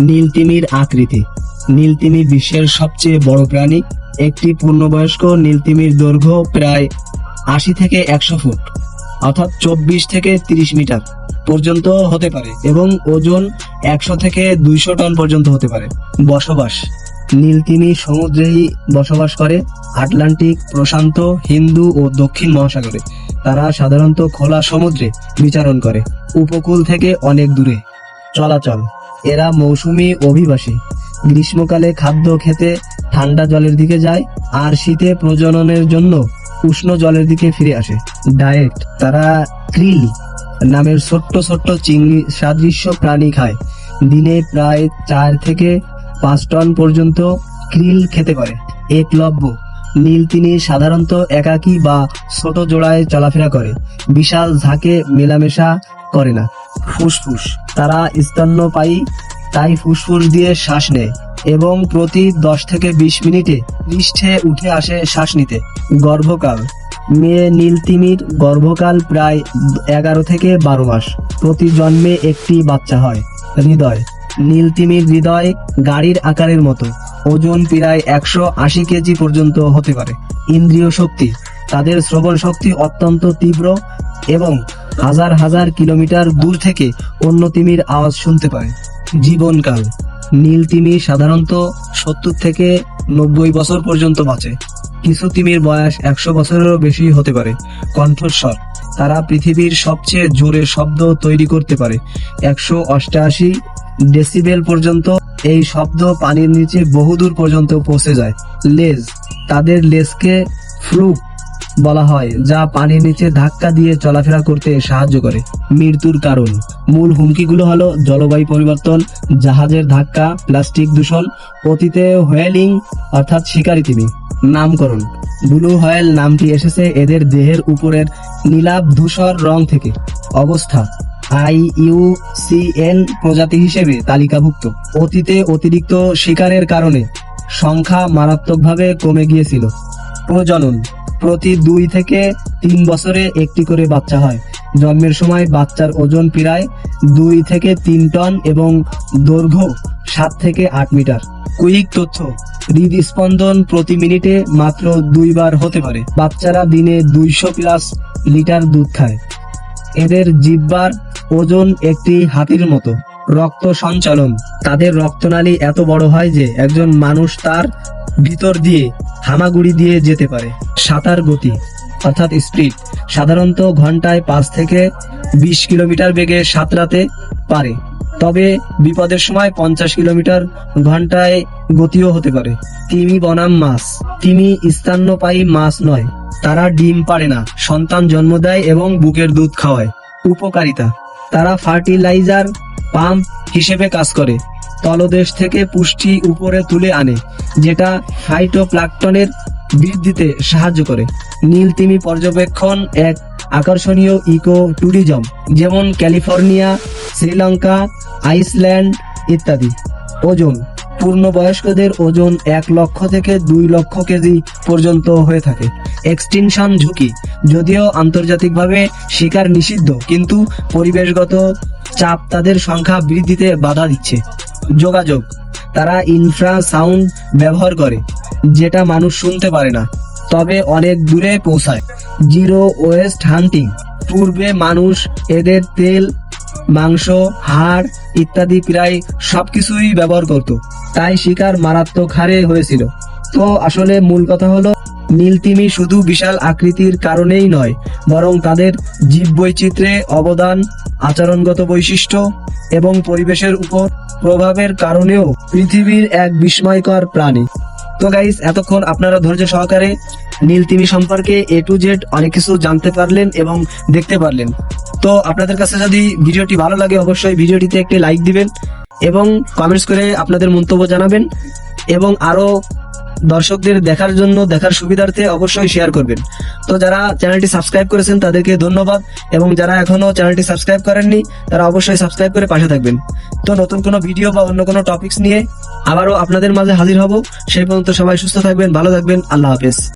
নীলতিমির আকৃতি। নীলতিমি বিশ্বের সবচেয়ে বড় প্রাণী। একটি পূর্ণবয়স্ক নীলতিমির দৈর্ঘ্য প্রায় আশি থেকে একশো ফুট, অর্থাৎ চব্বিশ থেকে তিরিশ মিটার পর্যন্ত হতে পারে এবং ওজন একশো থেকে দুইশো টন পর্যন্ত হতে পারে। বসবাস। নীলতিমি সমুদ্রেই বসবাস করে। আটলান্টিক, প্রশান্ত, হিন্দু ও দক্ষিণ মহাসাগরে। তারা সাধারণত খোলা সমুদ্রে বিচরণ করে। উপকূল থেকে অনেক দূরে। চলাচল। এরা মৌসুমী অভিবাসী। গ্রীষ্মকালে খাদ্য খেতে ঠান্ডা জলের দিকে যায় আর শীতে প্রজননের জন্য উষ্ণ জলের দিকে ফিরে আসে। ডায়েট, তারা ক্রিল নামের ছোট্ট ছোট্ট চিংড়ি সাদৃশ্য প্রাণী খায়। দিনে প্রায় চার থেকে পাঁচ টন পর্যন্ত ক্রিল খেতে পারে। একলব্য নীল তিনি সাধারণত একাকী বা ছোট জোড়ায় চলাফেরা করে। বিশাল ঝাঁকে মেলামেশা করে না। ফুসফুস। তারা স্তন্যপায়ী তাই ফুসফুস দিয়ে শ্বাস নেয় এবং প্রতি দশ থেকে বিশ মিনিটে পৃষ্ঠে উঠে আসে শ্বাস নিতে। গর্ভকাল। মেয়ে নীলতিমির গর্ভকাল প্রায় এগারো থেকে বারো মাস। প্রতি জন্মে একটি বাচ্চা হয়, হৃদয়। নীলতিমির হৃদয় গাড়ির আকারের মতো। ওজন প্রায় একশো আশি কেজি পর্যন্ত হতে পারে। ইন্দ্রিয় শক্তি। তাদের শ্রবণ শক্তি অত্যন্ত তীব্র এবং হাজার হাজার কিলোমিটার দূর থেকে অন্য তিমির আওয়াজ শুনতে পায়। জীবনকাল। নীল তিমি সাধারণত সত্তর থেকে নব্বই বছর পর্যন্ত বাঁচে। কিছু তিমির বয়স একশো বছরেরও বেশি হতে পারে। কণ্ঠস্বর। তারা পৃথিবীর সবচেয়ে জোরে শব্দ তৈরি করতে পারে। একশো অষ্টআশি ডেসিবেল পর্যন্ত এই শব্দ পানির নিচে বহুদূর পর্যন্ত পৌঁছে যায়। লেজ। তাদের লেজকে ফ্লুক বলা হয়, যা পানির নিচে ধাক্কা দিয়ে চলাফেরা করতে সাহায্য করে। মৃত্যুর কারণ। মূল হুমকিগুলো হলো জলবায়ু পরিবর্তন, জাহাজের ধাক্কা, প্লাস্টিক দূষণ, অতীতে হোয়েলিং, অর্থাৎ শিকারি তিমি নামকরণ। ব্লু হোয়েল নামটি এসেছে এদের দেহের উপরের নীলাভ ধূসর রং থেকে। অবস্থা। আই ইউ সি এন প্রজাতি হিসেবে তালিকাভুক্ত। অতীতে অতিরিক্ত শিকারের কারণে সংখ্যা মারাত্মকভাবে কমে গিয়েছিল। প্রজনন। প্রতি দুই থেকে তিন বছরে একটি করে বাচ্চা হয়। জন্মের সময় বাচ্চার ওজন প্রায় দুই থেকে তিন টন এবং দৈর্ঘ্য সাত থেকে আট মিটার। কুইক তথ্য, হৃদস্পন্দন প্রতি মিনিটে মাত্র দুইবার হতে পারে। বাচ্চারা দিনে দুইশো প্লাস লিটার দুধ খায়। এদের জিব্বার ওজন একটি হাতির মতো। রক্ত সঞ্চালন। তাদের রক্তনালী এত বড় হয় যে একজন মানুষ তার ভিতর দিয়ে হামাগুড়ি দিয়ে যেতে পারে। সাঁতার গতি, অর্থাৎ স্পিড, সাধারণত ঘন্টায় পাঁচ থেকে বিশ কিলোমিটার বেগে সাঁতরাতে পারে। তবে বিপদের সময় পঞ্চাশ কিলোমিটার ঘন্টায় গতিও হতে পারে। তিমি বনাম মাছ, তিমি স্তন্যপায়ী মাছ নয়। তারা ডিম পারে না, সন্তান জন্ম দেয় এবং বুকের দুধ খাওয়ায়। উপকারিতা, তারা ফার্টিলাইজার পাম্প হিসেবে কাজ করে, তলদেশ থেকে পুষ্টি উপরে তুলে আনে, যেটা ফাইটোপ্লাঙ্কটনের বৃদ্ধিতে সাহায্য করে। নীল তিমি পর্যবেক্ষণ এক আকর্ষণীয় ইকো ট্যুরিজম যেমন ক্যালিফোর্নিয়া, শ্রীলঙ্কা, আইসল্যান্ড ইত্যাদি। ওজন, পূর্ণবয়স্কদের ওজন এক লক্ষ থেকে দুই লক্ষ কেজি পর্যন্ত হয়ে থাকে। এক্সটিনশন ঝুঁকি, যদিও আন্তর্জাতিকভাবে শিকার নিষিদ্ধ, কিন্তু পরিবেশগত চাপ তাদের সংখ্যা বৃদ্ধিতে বাধা দিচ্ছে। যোগাযোগ, তারা ইনফ্রা সাউন্ড ব্যবহার করে, যেটা মানুষ শুনতে পারে না, তবে অনেক দূরে পৌঁছায়। জিরো ওয়েস্ট হান্টিং, পূর্বে মানুষ এদের তেল, মাংস, হাড় ইত্যাদি প্রায় সবকিছুই ব্যবহার করত, তাই শিকার মারাত্মক হারে হয়েছিল। তো আসলে মূল কথা হলো, নীলতিমি শুধু বিশাল আকৃতির কারণেই নয়, বরং তাদের জীববৈচিত্র্যে অবদান আচরণগত বৈশিষ্ট্য এবং পরিবেশের উপর প্রভাবের কারণেও পৃথিবীর এক বিস্ময়কর প্রাণী। তো গাইস এতক্ষণ আপনারা ধৈর্য সহকারে নীলতিমি সম্পর্কে এ টু জেড অনেক কিছু জানতে পারলেন এবং দেখতে পারলেন। তো আপনাদের কাছে যদি ভিডিওটি ভালো লাগে, অবশ্যই ভিডিওটিতে একটি লাইক দিবেন এবং কমেন্টস করে আপনাদের মন্তব্য জানাবেন এবং আরও দর্শকদের দেখার জন্য, দেখার সুবিধার্থে অবশ্যই শেয়ার করবেন। তো যারা চ্যানেলটি সাবস্ক্রাইব করেছেন, তাদেরকে ধন্যবাদ। এবং যারা এখনও চ্যানেলটি সাবস্ক্রাইব করেননি, তারা অবশ্যই সাবস্ক্রাইব করে পাশে থাকবেন। তো নতুন কোনো ভিডিও বা অন্য কোনো টপিকস নিয়ে আবারও আপনাদের মাঝে হাজির হব। সেই পর্যন্ত সবাই সুস্থ থাকবেন, ভালো থাকবেন। আল্লাহ হাফেজ।